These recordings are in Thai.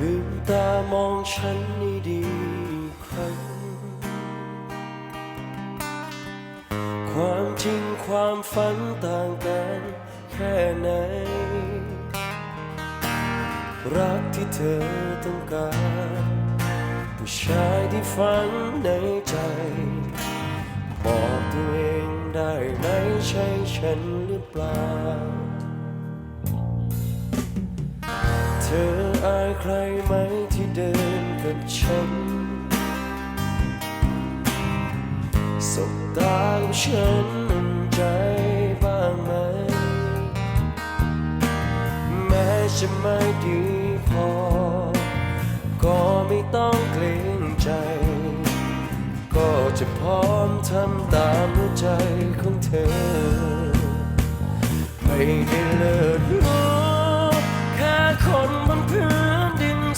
ลืมตามองฉันนี่ดีครั้ง ความจริงความฝันต่างกันแค่ไหน รักที่เธอต้องการ ผู้ชายที่ฝันในใจ บอกตัวเองได้ไหมใช่ฉันหรือเปล่า เธออายใครไหมที่เดินกับฉัน สบตาฉันมั่นใจบ้างไหม แม้จะไม่ดีพอ ก็ไม่ต้องเกรงใจ ก็จะพร้อมทำตามหัวใจของเธอ ไม่ได้เลิศ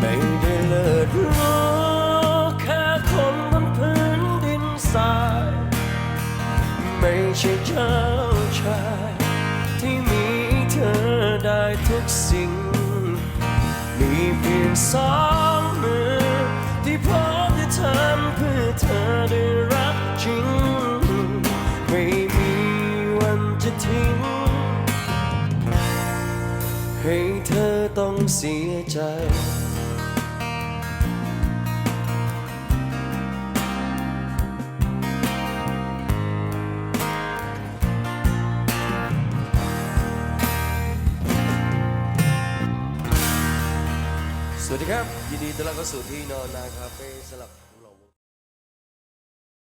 ไม่ได้เลิศรู้แค่คนบนพื้นดินทราย ไม่ใช่เจ้าชาย ที่มีเธอได้ทุกสิ่ง มีเพียงสองมือ ที่พร้อมจะทำเพื่อเธอได้รักจริง ไม่มีวันจะทิ้ง ให้เธอต้องเสียใจ สวัสดีครับ ยินดีต้อนรับเข้าสู่ที่นอนนาคาเฟ่สำหรับ